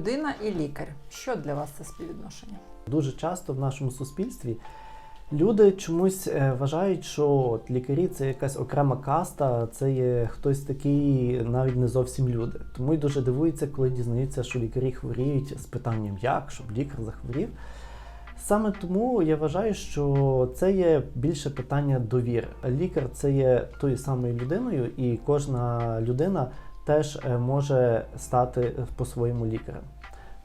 Людина і лікар. Що для вас це співвідношення? Дуже часто в нашому суспільстві люди чомусь е, вважають, що от лікарі це якась окрема каста, це є хтось такий, навіть не зовсім люди. Тому й дуже дивуються, коли дізнаються, що лікарі хворіють з питанням як, щоб лікар захворів. Саме тому я вважаю, що це є більше питання довіри. Лікар це є тою самою людиною, і кожна людина теж е, може стати по-своєму лікарем.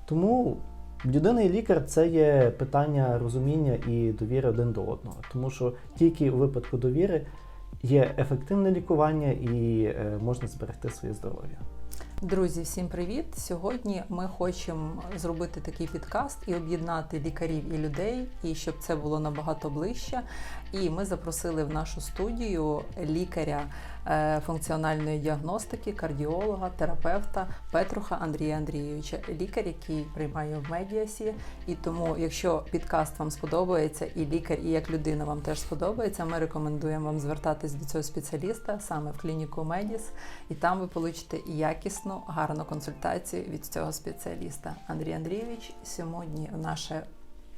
Тому людина і лікар це є питання розуміння і довіри один до одного. Тому що тільки у випадку довіри є ефективне лікування і е, можна зберегти своє здоров'я. Друзі, всім привіт! Сьогодні ми хочемо зробити такий підкаст і об'єднати лікарів і людей, і щоб це було набагато ближче. І ми запросили в нашу студію лікаря е, функціональної діагностики, кардіолога, терапевта Петруха Андрія Андрійовича, лікар, який приймає в медіасі. І тому, якщо підкаст вам сподобається, і лікар, і як людина вам теж сподобається, ми рекомендуємо вам звертатись до цього спеціаліста саме в клініку Медіс, і там ви получите якісну, гарну консультацію від цього спеціаліста. Андрій Андрійович, сьогодні наше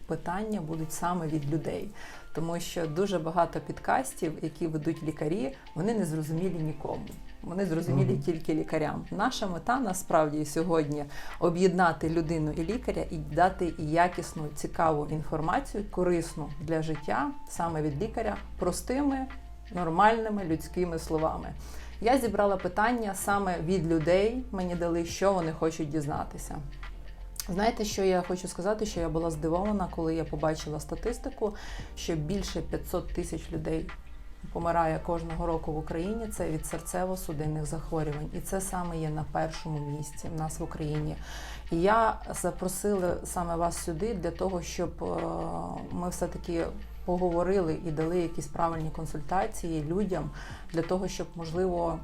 питання будуть саме від людей, тому що дуже багато підкастів, які ведуть лікарі, вони не зрозумілі нікому. Вони зрозумілі Мгм. тільки лікарям. Наша мета насправді сьогодні об'єднати людину і лікаря і дати якісну, цікаву інформацію, корисну для життя саме від лікаря, простими, нормальними людськими словами. Я зібрала питання саме від людей. Мені дали, що вони хочуть дізнатися. Знаєте, що я хочу сказати? Що я була здивована, коли я побачила статистику, що більше 500 тисяч людей помирає кожного року в Україні. Це від серцево-судинних захворювань, і це саме є на першому місці в нас в Україні. І я запросила саме вас сюди для того, щоб е, ми все таки поговорили і дали якісь правильні консультації людям для того, щоб можливо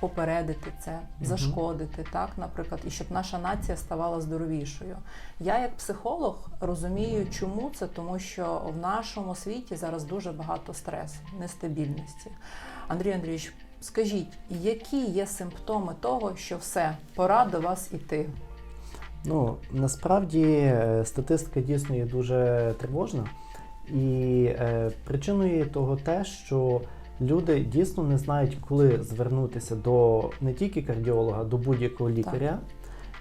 попередити це, зашкодити, так, наприклад, і щоб наша нація ставала здоровішою. Я, як психолог, розумію, чому це, тому що в нашому світі зараз дуже багато стресу, нестабільності. Андрій Андрійович, скажіть, які є симптоми того, що все, пора до вас іти? Ну насправді е, статистика дійсно є дуже тривожна, і е, причиною того те, що люди дійсно не знають, коли звернутися до не тільки кардіолога, до будь-якого лікаря.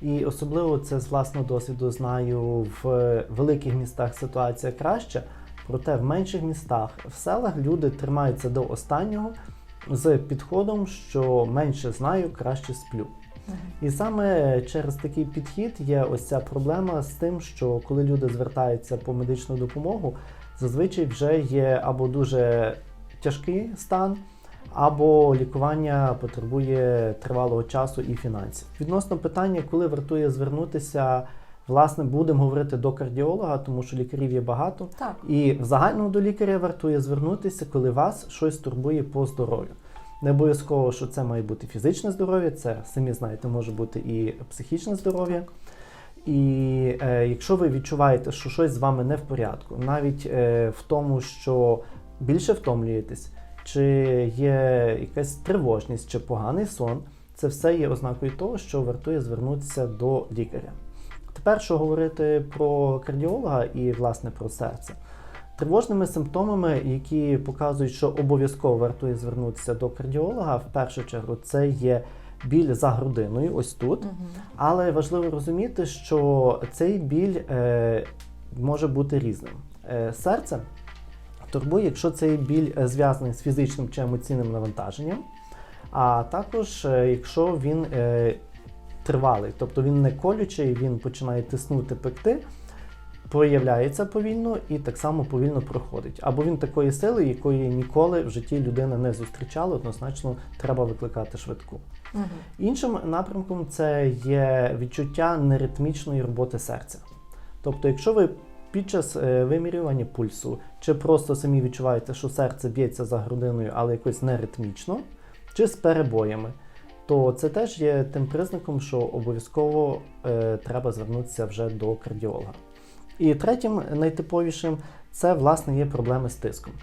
І особливо це з власного досвіду знаю в великих містах ситуація краща, проте в менших містах, в селах люди тримаються до останнього з підходом, що менше знаю, краще сплю. І саме через такий підхід є ось ця проблема з тим, що коли люди звертаються по медичну допомогу, зазвичай вже є або дуже тяжкий стан, або лікування потребує тривалого часу і фінансів. Відносно питання, коли вартує звернутися, власне, будемо говорити до кардіолога, тому що лікарів є багато. Так. І в загальному до лікаря вартує звернутися, коли вас щось турбує по здоров'ю. Не обов'язково, що це має бути фізичне здоров'я, це самі знаєте, може бути і психічне здоров'я. І е, якщо ви відчуваєте, що щось з вами не в порядку, навіть е, в тому, що більше втомлюєтесь, чи є якась тривожність, чи поганий сон, це все є ознакою того, що вартує звернутися до лікаря. Тепер, що говорити про кардіолога і власне про серце. Тривожними симптомами, які показують, що обов'язково вартує звернутися до кардіолога, в першу чергу, це є біль за грудиною, ось тут. Мгм. Але важливо розуміти, що цей біль е, може бути різним. Е, серце турбує, якщо цей біль е, зв'язаний з фізичним чи емоційним навантаженням, а також е, якщо він е, тривалий, тобто він не колючий, він починає тиснути, пекти, проявляється повільно і так само повільно проходить. Або він такої сили, якої ніколи в житті людина не зустрічала, однозначно треба викликати швидку. Мгм. Іншим напрямком це є відчуття неритмічної роботи серця. Тобто, якщо ви під час е, вимірювання пульсу, чи просто самі відчуваєте, що серце б'ється за грудиною, але якось неритмічно, чи з перебоями, то це теж є тим признаком, що обов'язково е, треба звернутися вже до кардіолога. І третім найтиповішим це власне є проблеми з тиском.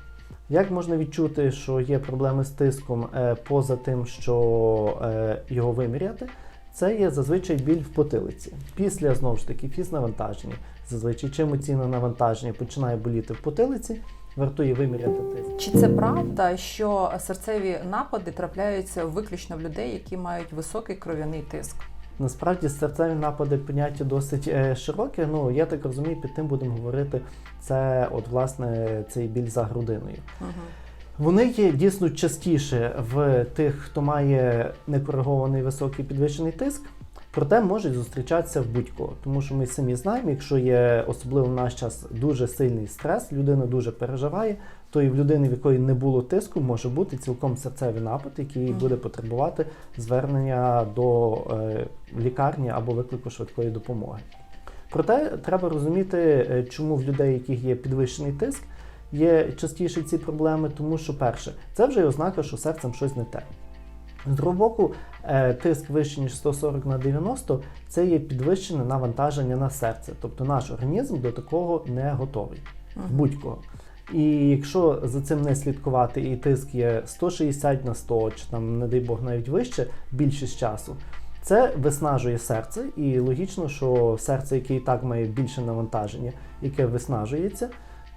Як можна відчути, що є проблеми з тиском е, поза тим, що е, його виміряти? це є зазвичай біль в потилиці. Після знову ж таки фізнавантаження, зазвичай чим емоційне навантаження починає боліти в потилиці, вартує виміряти тиск. Чи це правда, що серцеві напади трапляються виключно в людей, які мають високий кров'яний тиск? Насправді серцеві напади поняття досить е, широке. Ну я так розумію, під тим будемо говорити це, от власне, цей біль за грудиною. Угу. Вони є дійсно частіше в тих, хто має некоригований високий підвищений тиск, проте можуть зустрічатися в будь-кого. Тому що ми самі знаємо, якщо є особливо в наш час дуже сильний стрес, людина дуже переживає, то і в людини, в якої не було тиску, може бути цілком серцевий напад, який буде потребувати звернення до е, лікарні або виклику швидкої допомоги. Проте треба розуміти, е, чому в людей, яких є підвищений тиск, є частіше ці проблеми, тому що перше, це вже є ознака, що серцем щось не те. З другого боку, е, тиск вищий, ніж 140 на 90 це є підвищене навантаження на серце. Тобто наш організм до такого не готовий. В будь-кого. І якщо за цим не слідкувати, і тиск є 160 на 100, чи там, не дай Бог, навіть вище більшість часу, це виснажує серце, і логічно, що серце, яке і так має більше навантаження, яке виснажується,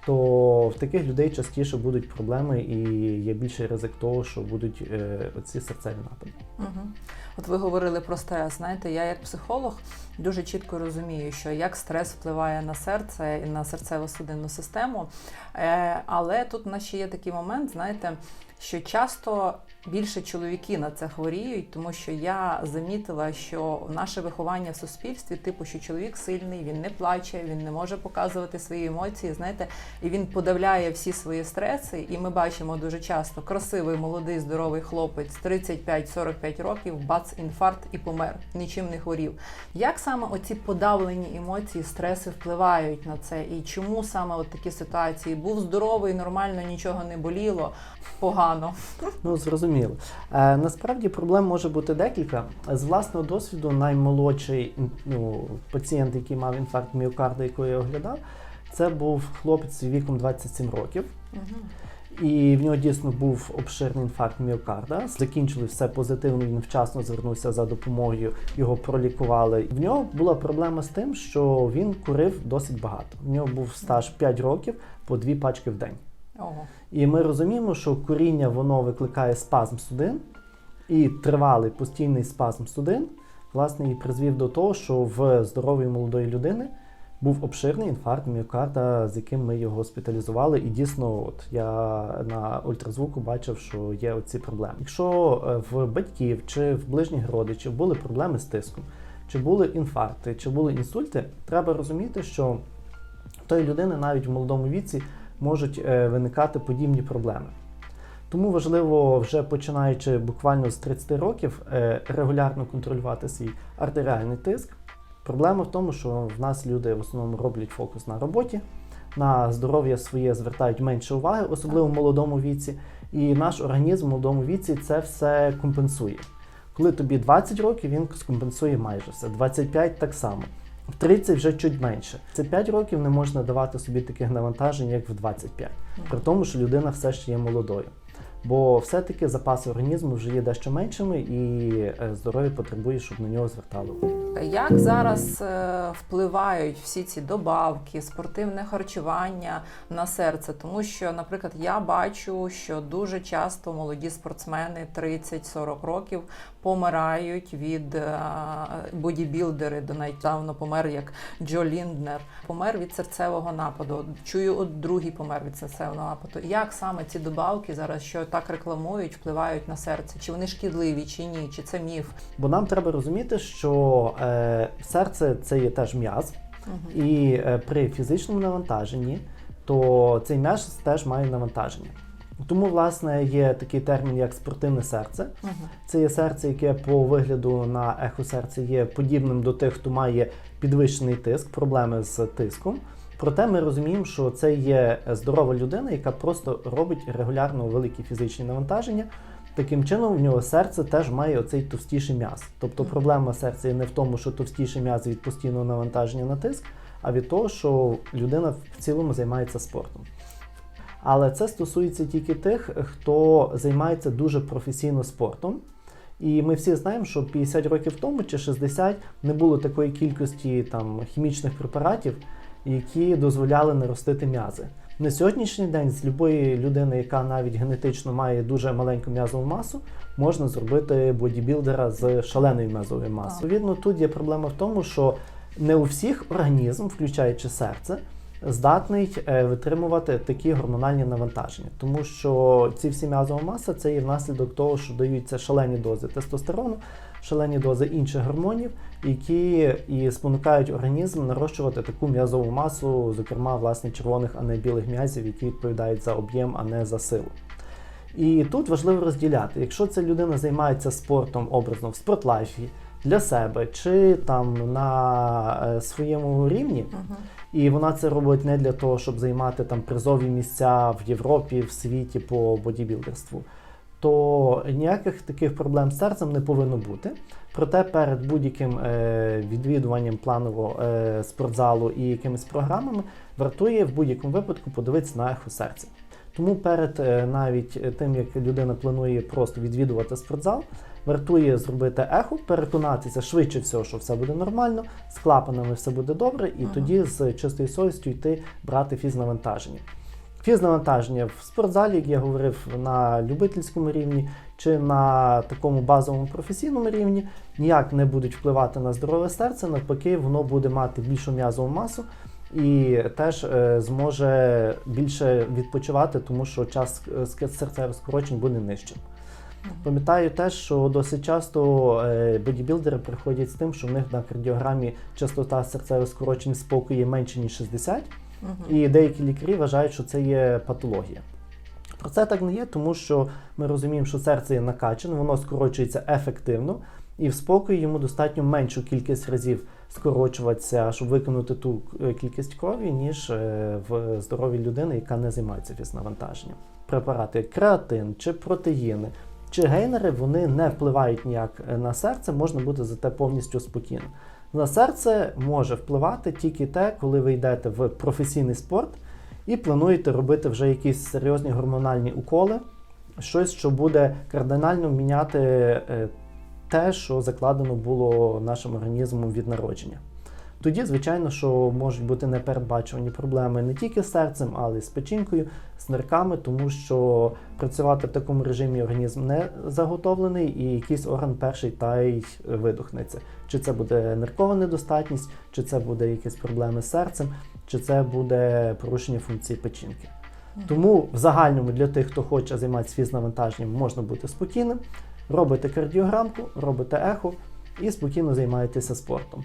то в таких людей частіше будуть проблеми і є більший ризик того, що будуть е, оці серцеві напади. Угу. От ви говорили про стрес. Знаєте, я як психолог дуже чітко розумію, що як стрес впливає на серце і на серцево-судинну систему. Е, але тут у нас ще є такий момент, знаєте, що часто більше чоловіки на це хворіють, тому що я замітила, що наше виховання в суспільстві, типу, що чоловік сильний, він не плаче, він не може показувати свої емоції, знаєте, і він подавляє всі свої стреси. І ми бачимо дуже часто красивий, молодий, здоровий хлопець, 35-45 років, бац, інфаркт і помер, нічим не хворів. Як саме оці подавлені емоції, стреси впливають на це? І чому саме от такі ситуації? Був здоровий, нормально, нічого не боліло, погано. Ну, зрозуміло. Е, насправді проблем може бути декілька. З власного досвіду, наймолодший ну, пацієнт, який мав інфаркт міокарда, якого я оглядав, це був хлопець віком 27 років. Угу. І в нього дійсно був обширний інфаркт міокарда. Закінчили все позитивно. Він вчасно звернувся за допомогою, його пролікували. В нього була проблема з тим, що він курив досить багато. В нього був стаж 5 років по дві пачки в день. Ого. І ми розуміємо, що куріння воно викликає спазм судин, і тривалий постійний спазм судин, власне, і призвів до того, що в здорової молодої людини був обширний інфаркт міокарда, з яким ми його госпіталізували. І дійсно, от я на ультразвуку бачив, що є оці проблеми. Якщо е, в батьків чи в ближніх родичів були проблеми з тиском, чи були інфаркти, чи були інсульти, треба розуміти, що в тої людини навіть в молодому віці можуть е, виникати подібні проблеми. Тому важливо вже починаючи буквально з 30 років е, регулярно контролювати свій артеріальний тиск. Проблема в тому, що в нас люди в основному роблять фокус на роботі, на здоров'я своє звертають менше уваги, особливо в молодому віці. І наш організм в молодому віці це все компенсує. Коли тобі 20 років, він скомпенсує майже все, 25 так само. В 30 вже чуть менше. Це 5 років не можна давати собі таких навантажень, як в 25. При тому, що людина все ще є молодою. Бо все-таки запаси організму вже є дещо меншими, і е, здоров'я потребує, щоб на нього звертали увагу. Як зараз е, впливають всі ці добавки, спортивне харчування на серце? Тому що, наприклад, я бачу, що дуже часто молоді спортсмени 30-40 років помирають від е, бодібілдери. До недавно помер як Джо Лінднер, помер від серцевого нападу. Чую, от другий помер від серцевого нападу. Як саме ці добавки зараз, що так рекламують, впливають на серце? Чи вони шкідливі, чи ні? Чи це міф? Бо нам треба розуміти, що е, серце це є теж м'яз, Угу. і е, при фізичному навантаженні, то цей м'яз теж має навантаження. Тому, власне, є такий термін, як спортивне серце. Угу. Це є серце, яке по вигляду на ехо серця є подібним до тих, хто має підвищений тиск, проблеми з тиском. Проте ми розуміємо, що це є здорова людина, яка просто робить регулярно великі фізичні навантаження. Таким чином, в нього серце теж має оцей товстіший м'яз. Тобто проблема серця не в тому, що товстіший м'яз від постійного навантаження на тиск, а від того, що людина в цілому займається спортом. Але це стосується тільки тих, хто займається дуже професійно спортом І ми всі знаємо, що 50 років тому чи 60 не було такої кількості там хімічних препаратів, які дозволяли наростити м'язи. На сьогоднішній день з любої людини, яка навіть генетично має дуже маленьку м'язову масу, можна зробити бодібілдера з шаленою м'язовою масою. Відповідно, тут є проблема в тому, що не у всіх організм, включаючи серце, здатний е, витримувати такі гормональні навантаження, тому що ці всі м'язова маса це є внаслідок того, що даються шалені дози тестостерону, шалені дози інших гормонів, які і спонукають організм нарощувати таку м'язову масу, зокрема власне червоних, а не білих м'язів, які відповідають за об'єм, а не за силу. І тут важливо розділяти, якщо ця людина займається спортом образно в спортлайфі для себе чи там на е, своєму рівні, Мгм. І вона це робить не для того, щоб займати там призові місця в Європі, в світі по бодібілдерству, то ніяких таких проблем з серцем не повинно бути. Проте перед будь-яким е, відвідуванням планового е, спортзалу і якимись програмами вартує в будь-якому випадку подивитися на ехо серця. Тому перед е, навіть е, тим, як людина планує просто відвідувати спортзал, вартує зробити ехо, переконатися швидше всього, що все буде нормально, з клапанами все буде добре, і Ага. тоді з чистою совістю йти брати фізнавантаження. Фізнавантаження в спортзалі, як я говорив, на любительському рівні чи на такому базовому професійному рівні ніяк не будуть впливати на здорове серце, навпаки, воно буде мати більшу м'язову масу і теж е, зможе більше відпочивати, тому що час е, серцевих скорочень буде нижчим. Пам'ятаю теж, що досить часто е, бодібілдери приходять з тим, що в них на кардіограмі частота серцевих скорочень спокою менше, ніж 60, Мгм. і деякі лікарі вважають, що це є патологія. Про це так не є, тому що ми розуміємо, що серце є накачане, воно скорочується ефективно, і в спокої йому достатньо меншу кількість разів скорочуватися, щоб виконати ту е, кількість крові, ніж е, в здоровій людини, яка не займається фізнавантаженням. Препарати креатин чи протеїни. Чи гейнери вони не впливають ніяк е, на серце, можна бути за те повністю спокійно. На серце може впливати тільки те, коли ви йдете в професійний спорт і плануєте робити вже якісь серйозні гормональні уколи, щось, що буде кардинально міняти те, що закладено було нашим організмом від народження. Тоді, звичайно, що можуть бути непередбачувані проблеми не тільки з серцем, але й з печінкою, з нирками, тому що працювати в такому режимі організм не заготовлений, і якийсь орган перший та й видохнеться. Чи це буде ниркова недостатність, чи це буде якісь проблеми з серцем, чи це буде порушення функції печінки. Тому в загальному для тих, хто хоче займатися фізнавантаженням, можна бути спокійним, робите кардіограмку, робите ехо і спокійно займаєтеся спортом.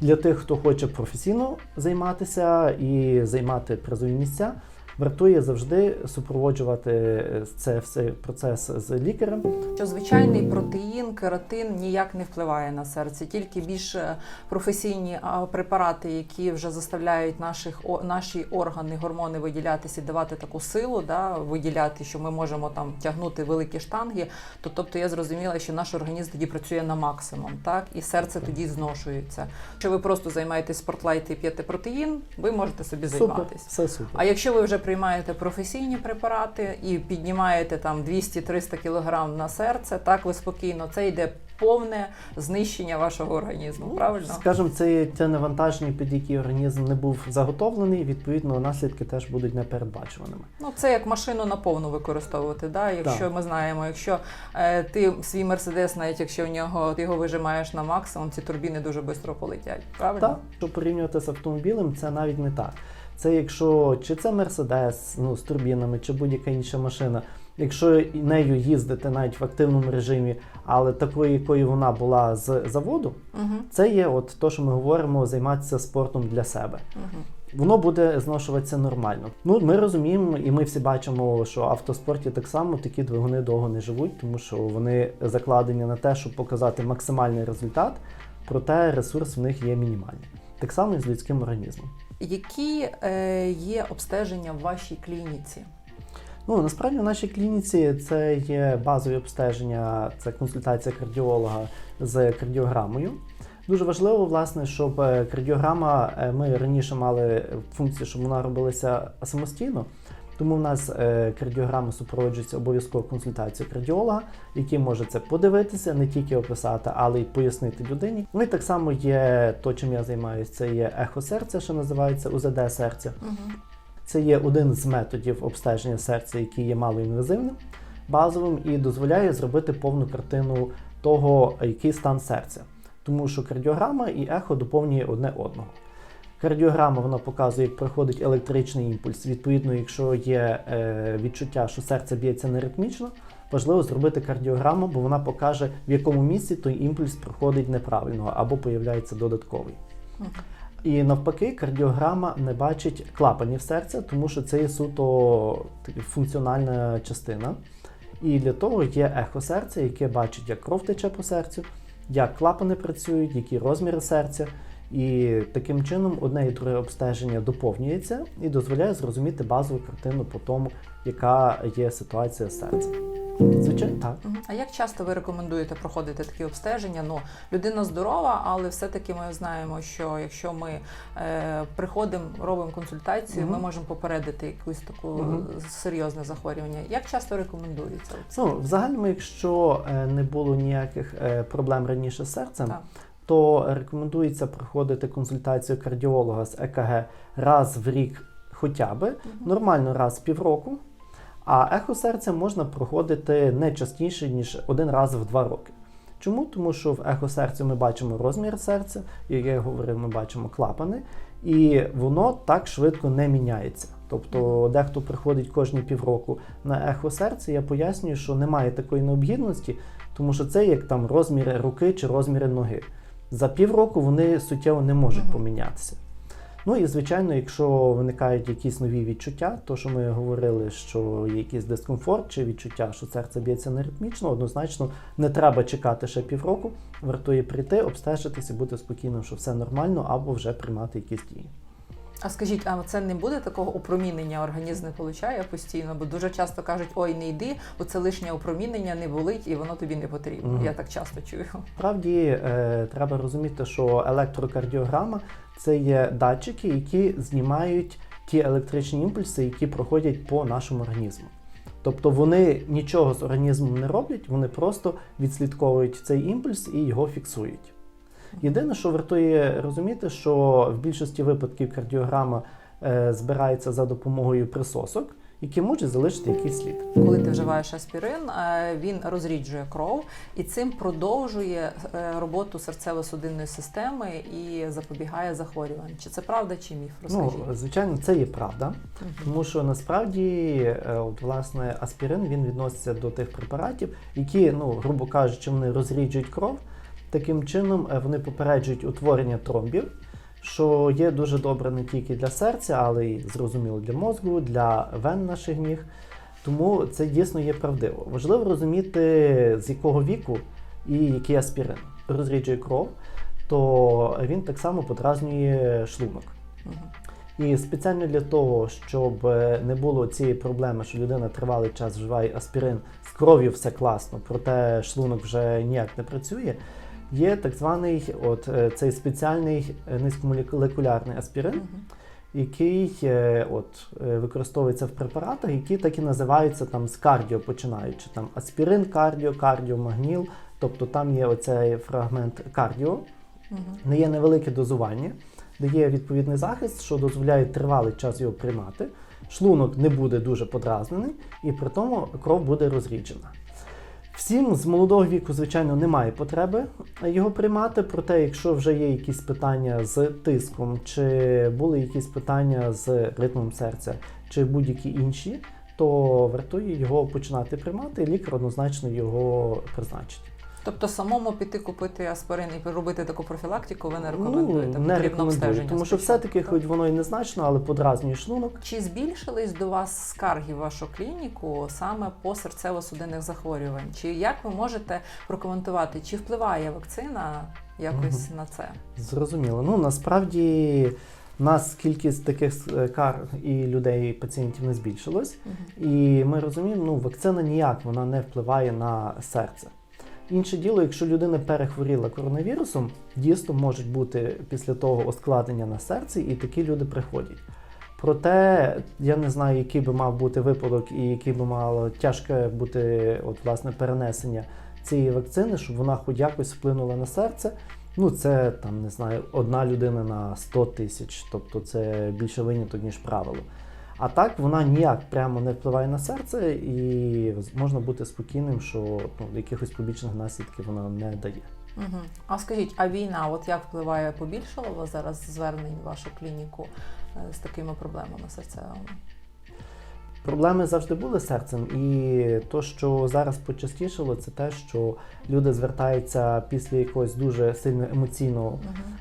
Для тих, хто хоче професійно займатися і займати призові місця, вартує завжди супроводжувати е, це все процес з лікарем. Що звичайний протеїн, кератин ніяк не впливає на серце, тільки більш е, професійні препарати, які вже заставляють наших наші органи, гормони виділятися давати таку силу, да, виділяти, що ми можемо там тягнути великі штанги. То тобто я зрозуміла, що наш організм тоді працює на максимум, так і серце тоді зношується. Якщо ви просто займаєтесь спортлайт і п'єте протеїн, ви можете собі Супер, все супер. А якщо ви вже приймаєте професійні препарати і піднімаєте там 200-300 кг на серце, так ви спокійно, це йде повне знищення вашого організму. Ну, правильно? Скажімо, це те навантаження, під яке організм не був заготовлений, відповідно, наслідки теж будуть непередбачуваними. Ну це як машину на повну використовувати. Да? Якщо Так. ми знаємо, якщо е, ти свій мерседес, навіть якщо в нього ти його вижимаєш на максимум, ці турбіни дуже швидко полетять. Правильно? Так, що порівнювати з автомобілем, це навіть не так. Це якщо чи це Мерседес ну, з турбінами, чи будь-яка інша машина. Якщо нею їздити навіть в активному режимі, але такою, якою вона була з заводу, Угу. це є от то, що ми говоримо, займатися спортом для себе. Угу. Воно буде зношуватися нормально. Ну, ми розуміємо, і ми всі бачимо, що в автоспорті так само такі двигуни довго не живуть, тому що вони закладені на те, щоб показати максимальний результат, проте ресурс в них є мінімальний. Так само і з людським організмом. Які е, є обстеження в вашій клініці? Ну насправді в нашій клініці це є базові обстеження, це консультація кардіолога з кардіограмою. Дуже важливо, власне, щоб е, кардіограма е, ми раніше мали функцію, щоб вона робилася самостійно. Тому в нас е, кардіограма супроводжується обов'язково консультацією кардіолога, який може це подивитися, не тільки описати, але й пояснити людині. Ну і так само є то, чим я займаюся, це є ехо серця, що називається УЗД серця. Мгм. Це є один з методів обстеження серця, який є малоінвазивним, базовим і дозволяє зробити повну картину того, який стан серця. Тому що кардіограма і ехо доповнює одне одного. Кардіограма вона показує, як проходить електричний імпульс. Відповідно, якщо є е, відчуття, що серце б'ється неритмічно, важливо зробити кардіограму, бо вона покаже, в якому місці той імпульс проходить неправильно або появляється додатковий. І навпаки, кардіограма не бачить клапанів серця, тому що це є суто функціональна частина. І для того є ехо серця, яке бачить, як кров тече по серцю, як клапани працюють, які розміри серця. І таким чином одне і друге обстеження доповнюється і дозволяє зрозуміти базову картину по тому, яка є ситуація з серцем. Звичайно, так. А як часто ви рекомендуєте проходити такі обстеження? Ну, людина здорова, але все-таки ми знаємо, що якщо ми е, приходимо, робимо консультацію, ми можемо попередити якусь таку Мгм. серйозне захворювання. Як часто рекомендується? Ну, в загальному, якщо е, не було ніяких е, проблем раніше з серцем, Так. То рекомендується проходити консультацію кардіолога з ЕКГ раз в рік хоча би, нормально раз в півроку. А ехо серця можна проходити не частіше, ніж один раз в два роки. Чому? Тому що в ехо серця ми бачимо розмір серця, як я говорив, ми бачимо клапани, і воно так швидко не міняється. Тобто, дехто приходить кожні півроку на ехо серця, я пояснюю, що немає такої необхідності, тому що це як там розміри руки чи розміри ноги. За півроку вони суттєво не можуть Мгм. помінятися. Ну і звичайно, якщо виникають якісь нові відчуття, то що ми говорили, що є якийсь дискомфорт чи відчуття, що серце б'ється неритмічно, однозначно не треба чекати ще півроку, вартує прийти, обстежитися, бути спокійним, що все нормально, або вже приймати якісь дії. А скажіть, а це не буде такого опромінення організм не получає постійно? Бо дуже часто кажуть, ой, не йди, бо це лишнє опромінення не болить і воно тобі не потрібно. Мгм. Я так часто чую. Справді е, треба розуміти, що електрокардіограма це є датчики, які знімають ті електричні імпульси, які проходять по нашому організму. Тобто вони нічого з організмом не роблять, вони просто відслідковують цей імпульс і його фіксують. Єдине, що вартує розуміти, що в більшості випадків кардіограма е, збирається за допомогою присосок, які можуть залишити якийсь слід. Коли ти вживаєш аспірин, е, він розріджує кров і цим продовжує е, роботу серцево-судинної системи і запобігає захворюванням. Чи це правда, чи міф? Розкажіть. Ну, звичайно, це є правда. Тому що насправді, от, власне, аспірин він відноситься до тих препаратів, які, ну, грубо кажучи, вони розріджують кров. Таким чином е, вони попереджують утворення тромбів, що є дуже добре не тільки для серця, але й зрозуміло для мозку, для вен наших ніг. Тому це дійсно є правдиво. Важливо розуміти, з якого віку і який аспірин розріджує кров, то він так само подразнює шлунок. І спеціально для того, щоб е, не було цієї проблеми, що людина тривалий час вживає аспірин, з кров'ю все класно, проте шлунок вже ніяк не працює. Є так званий от е, цей спеціальний е, низькомолекулярний аспірин, Мгм. який е, от, використовується в препаратах, які так і називаються там з кардіо починаючи. Там аспірин, кардіо, кардіомагніл. Тобто там є оцей фрагмент кардіо, Мгм. не є невелике дозування, дає відповідний захист, що дозволяє тривалий час його приймати. Шлунок не буде дуже подразнений, і при тому кров буде розріджена. Всім з молодого віку, звичайно, немає потреби його приймати, проте, якщо вже є якісь питання з тиском, чи були якісь питання з ритмом серця, чи будь-які інші, то вартує його починати приймати, і лікар однозначно його призначить. Тобто самому піти купити аспирин і робити таку профілактику ви не Ну, рекомендуєте? не Потрібно обстеження тому що все-таки, хоч воно і незначно, але подразнює шлунок. Чи збільшились до вас скарги в вашу клініку саме по серцево-судинних захворювань? Чи як ви можете прокоментувати, чи впливає вакцина якось на це? Зрозуміло. Ну насправді нас кількість таких скарг і людей, і пацієнтів не збільшилось. І ми розуміємо, ну вакцина ніяк вона не впливає на серце. Інше діло, якщо людина перехворіла коронавірусом, дійсно можуть бути після того ускладнення на серці, і такі люди приходять. Проте я не знаю, який би мав бути випадок і який би мало тяжке бути от, власне, перенесення цієї вакцини, щоб вона хоч якось вплинула на серце. Ну, це там не знаю, одна людина на 100 тисяч, тобто це більше виняток, ніж правило. А так вона ніяк прямо не впливає на серце, і можна бути спокійним, що ну, якихось побічних наслідків вона не дає. Угу. А скажіть, а війна, от як впливає, побільшало зараз звернень в вашу клініку е, з такими проблемами серцевими? Проблеми завжди були з серцем, і то, що зараз почастішало, це те, що люди звертаються після якогось дуже сильно емоційного Угу.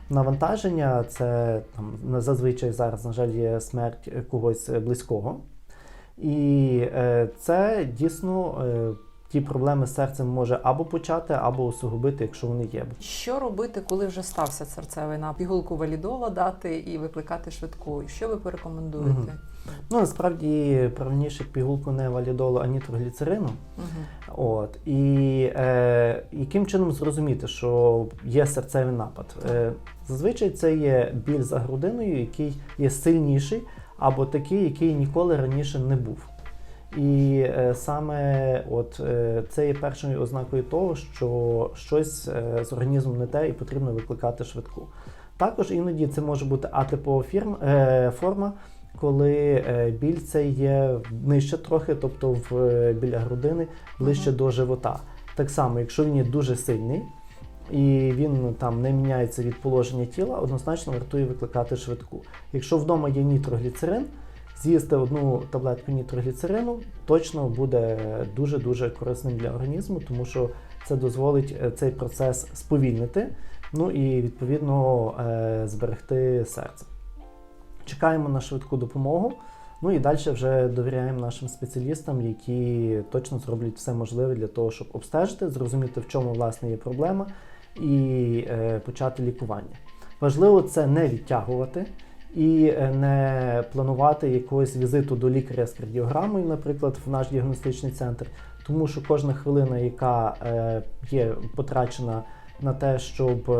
навантаження. Це там зазвичай зараз, на жаль, є смерть когось близького. І е, це дійсно е, ті проблеми з серцем може або почати, або усугубити, якщо вони є. Що робити, коли вже стався серцевий напад? Пігулку валідола дати і викликати швидку? Що ви порекомендуєте? Мгм. Ну насправді правильніше пігулку не валідолу, а нітрогліцерину. Угу. От і е, яким чином зрозуміти, що є серцевий напад? Е, зазвичай це є біль за грудиною, який є сильніший, або такий, який ніколи раніше не був. І е, саме от е, це є першою ознакою того, що щось е, з організмом не те і потрібно викликати швидку. Також іноді це може бути атипова е, форма, коли е, біль це є нижче трохи, тобто в, е, біля грудини, ближче до живота. Так само, якщо він є дуже сильний і він там не міняється від положення тіла, однозначно вартує викликати швидку. Якщо вдома є нітрогліцерин, з'їсти одну таблетку нітрогліцерину точно буде дуже-дуже корисним для організму, тому що це дозволить е, цей процес сповільнити, ну і відповідно зберегти серце. Чекаємо на швидку допомогу. Ну і далі вже довіряємо нашим спеціалістам, які точно зроблять все можливе для того, щоб обстежити, зрозуміти, в чому власне є проблема, і е, почати лікування. Важливо це не відтягувати і е, не планувати якогось візиту до лікаря з кардіограмою, наприклад, в наш діагностичний центр, тому що кожна хвилина, яка е, є потрачена на те, щоб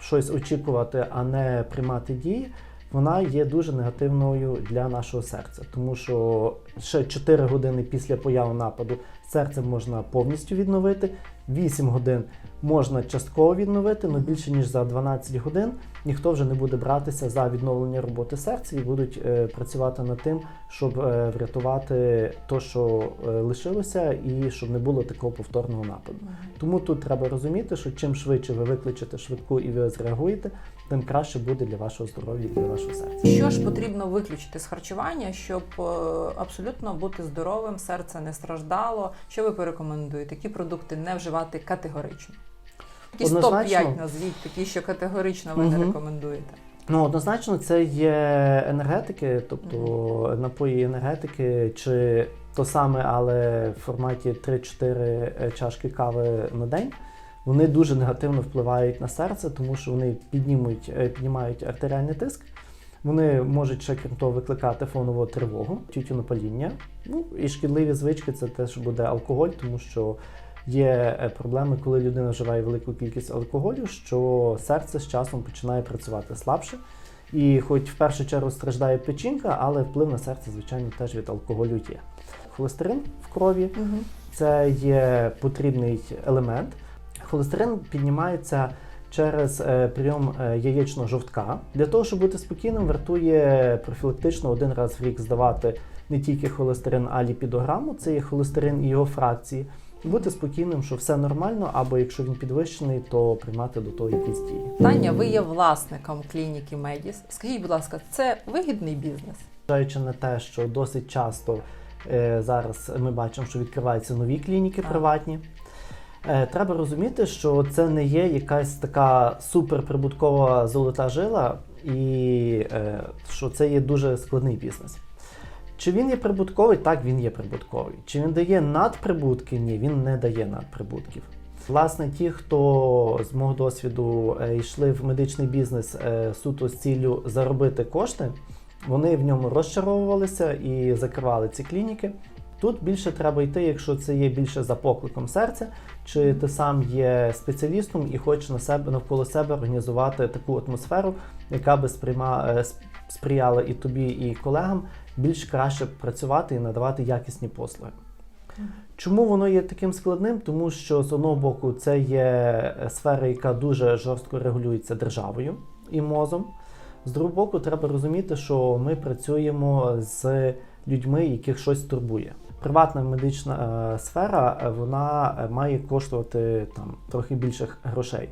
щось очікувати, а не приймати дії, вона є дуже негативною для нашого серця, тому що ще 4 години після появи нападу серце можна повністю відновити, 8 годин можна частково відновити, але більше ніж за 12 годин ніхто вже не буде братися за відновлення роботи серця і будуть е, працювати над тим, щоб е, врятувати те, що е, лишилося, і щоб не було такого повторного нападу. Тому тут треба розуміти, що чим швидше ви викличете швидку і ви зреагуєте, тим краще буде для вашого здоров'я і для вашого серця. Що ж потрібно виключити з харчування, щоб е, абсолютно бути здоровим, серце не страждало? Що ви порекомендуєте? Які продукти не вживати категорично? Якісь Однозначно. топ-5 назвіть, такі, що категорично ви не рекомендуєте. Ну, однозначно, це є енергетики, тобто напої енергетики, чи то саме, але в форматі 3-4 чашки кави на день. Вони дуже негативно впливають на серце, тому що вони піднімуть, е, піднімають артеріальний тиск. Вони можуть ще крім того викликати фонову тривогу, тютюнопаління. Ну і шкідливі звички це теж буде алкоголь, тому що є е, проблеми, коли людина вживає велику кількість алкоголю, що серце з часом починає працювати слабше. І хоч в першу чергу страждає печінка, але вплив на серце, звичайно, теж від алкоголю є. Холестерин в крові Угу. це є потрібний елемент. Холестерин піднімається через е, прийом е, яєчного жовтка. Для того, щоб бути спокійним, вартує профілактично один раз в рік здавати не тільки холестерин, а ліпідограму, це є холестерин і його фракції. І бути спокійним, що все нормально, або якщо він підвищений, то приймати до того якісь дії. Таня, ви є власником клініки Медіс. Скажіть, будь ласка, це вигідний бізнес? Зважаючи на те, що досить часто е, зараз ми бачимо, що відкриваються нові клініки Так. приватні. Е, треба розуміти, що це не є якась така суперприбуткова золота жила, і е, що це є дуже складний бізнес. Чи він є прибутковий? Так, він є прибутковий. Чи він дає надприбутки? Ні, він не дає надприбутків. Власне, ті, хто з мого досвіду е, йшли в медичний бізнес е, суто з ціллю заробити кошти, вони в ньому розчаровувалися і закривали ці клініки, Тут більше треба йти, якщо це є більше за покликом серця, чи ти сам є спеціалістом і хочеш на себе навколо себе організувати таку атмосферу, яка би сприйма, е, сприяла і тобі, і колегам більш краще працювати і надавати якісні послуги. Чому воно є таким складним? Тому що з одного боку це є сфера, яка дуже жорстко регулюється державою і мозом. З другого боку, треба розуміти, що ми працюємо з людьми, яких щось турбує. Приватна медична е, сфера вона має коштувати там трохи більше грошей.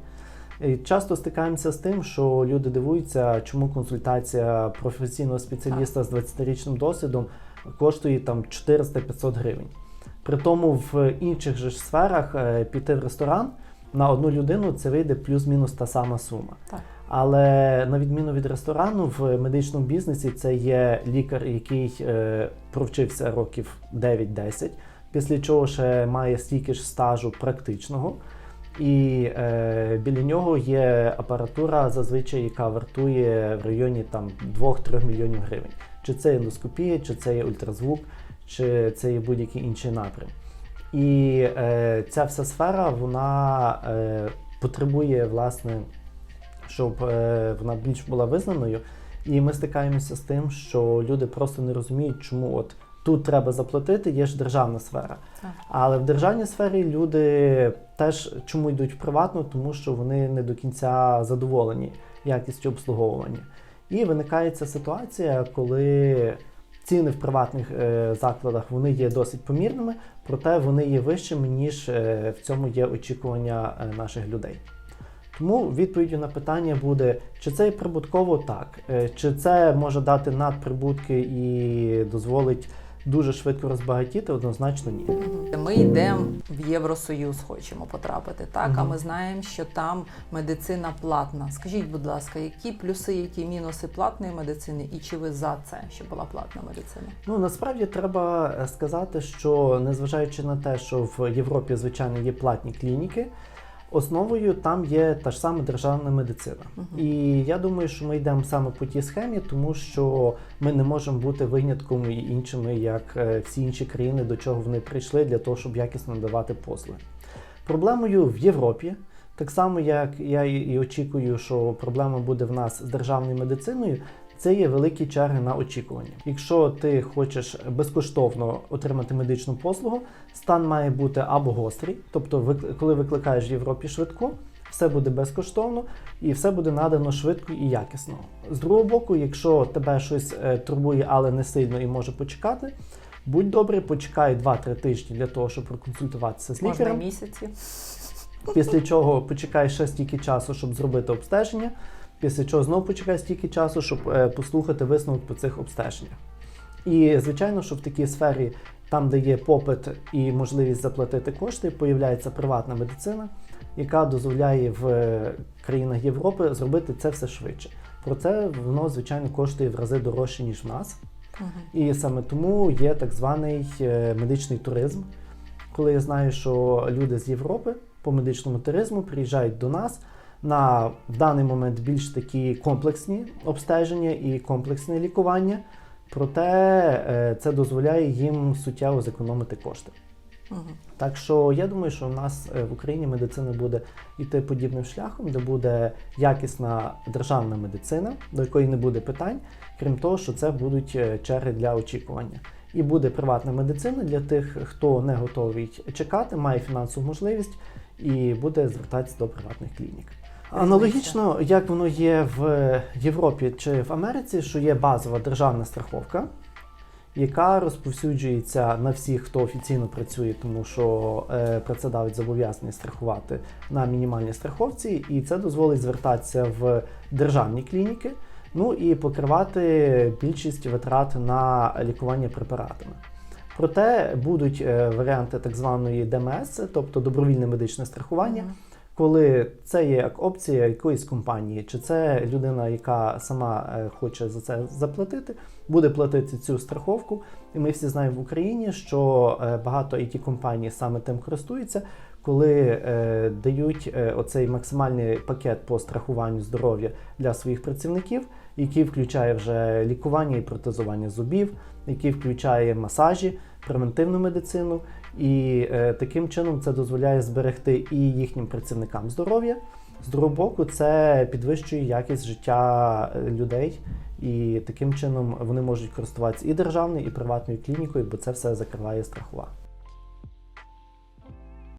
Часто стикаємося з тим, що люди дивуються, чому консультація професійного спеціаліста з 20-річним досвідом коштує там 400-500 гривень. При тому в інших же сферах е, піти в ресторан на одну людину це вийде плюс-мінус та сама сума. Так. Але на відміну від ресторану, в медичному бізнесі це є лікар, який е, провчився років 9-10, після чого ще має стільки ж стажу практичного. І е, біля нього є апаратура, зазвичай, яка вартує в районі там 2-3 мільйонів гривень. Чи це ендоскопія, чи це є ультразвук, чи це є будь-який інший напрям. І е, ця вся сфера вона е, потребує, власне, щоб е, вона більш була визнаною. І ми стикаємося з тим, що люди просто не розуміють, чому от тут треба заплатити, є ж державна сфера. Так. Але в державній сфері люди теж чому йдуть в приватну, тому що вони не до кінця задоволені якістю обслуговування. І виникає ця ситуація, коли ціни в приватних е, закладах вони є досить помірними, проте вони є вищими, ніж е, в цьому є очікування е, наших людей. Тому відповіддю на питання буде, чи це прибутково так, е, чи це може дати надприбутки і дозволить дуже швидко розбагатіти, однозначно ні. Ми йдемо в Євросоюз, хочемо потрапити. Так, а ми знаємо, що там медицина платна. Скажіть, будь ласка, які плюси, які мінуси платної медицини, і чи ви за це, щоб була платна медицина? Ну насправді треба е, сказати, що незважаючи на те, що в Європі звичайно є платні клініки, основою там є та ж сама державна медицина. Мгм. І я думаю, що ми йдемо саме по тій схемі, тому що ми не можемо бути винятком і іншими, як е, всі інші країни, до чого вони прийшли для того, щоб якісно надавати послуги. Проблемою в Європі, так само як я і очікую, що проблема буде в нас з державною медициною. Це є великі черги на очікування. Якщо ти хочеш безкоштовно отримати медичну послугу, стан має бути або гострий, тобто коли викликаєш в Європі швидко, все буде безкоштовно і все буде надано швидко і якісно. З другого боку, якщо тебе щось е, турбує, але не сильно і може почекати, будь добрий, почекай 2-3 тижні для того, щоб проконсультуватися з Можна лікарем. місяці. Після чого почекай ще стільки часу, щоб зробити обстеження. Після чого знову почекай стільки часу, щоб е, послухати висновок по цих обстеженнях. І звичайно, що в такій сфері, там, де є попит і можливість заплатити кошти, появляється приватна медицина, яка дозволяє в е, країнах Європи зробити це все швидше. Проте воно, звичайно, коштує в рази дорожче, ніж в нас. І саме тому є так званий е, медичний туризм, коли я знаю, що люди з Європи по медичному туризму приїжджають до нас на в даний момент більш такі комплексні обстеження і комплексне лікування. Проте е, це дозволяє їм суттєво зекономити кошти. Мгм. Так що я думаю, що в нас е, в Україні медицина буде йти подібним шляхом, де буде якісна державна медицина, до якої не буде питань, крім того, що це будуть е, черги для очікування. І буде приватна медицина для тих, хто не готовий чекати, має фінансову можливість і буде звертатися до приватних клінік. Аналогічно, як воно є в Європі чи в Америці, що є базова державна страховка, яка розповсюджується на всіх, хто офіційно працює, тому що е, працедавець зобов'язаний страхувати на мінімальній страховці, і це дозволить звертатися в державні клініки, ну і покривати більшість витрат на лікування препаратами. Проте будуть е, варіанти так званої ДМС, тобто добровільне медичне страхування. Коли це є як опція якоїсь компанії, чи це людина, яка сама е, хоче за це заплатити, буде платити цю страховку. І ми всі знаємо в Україні, що е, багато it компаній саме тим користуються, коли е, дають оцей максимальний пакет по страхуванню здоров'я для своїх працівників, який включає вже лікування і протезування зубів, який включає масажі, превентивну медицину, і е, таким чином це дозволяє зберегти і їхнім працівникам здоров'я. З другого боку, це підвищує якість життя е, людей, і таким чином вони можуть користуватися і державною, і приватною клінікою, бо це все закриває страхова.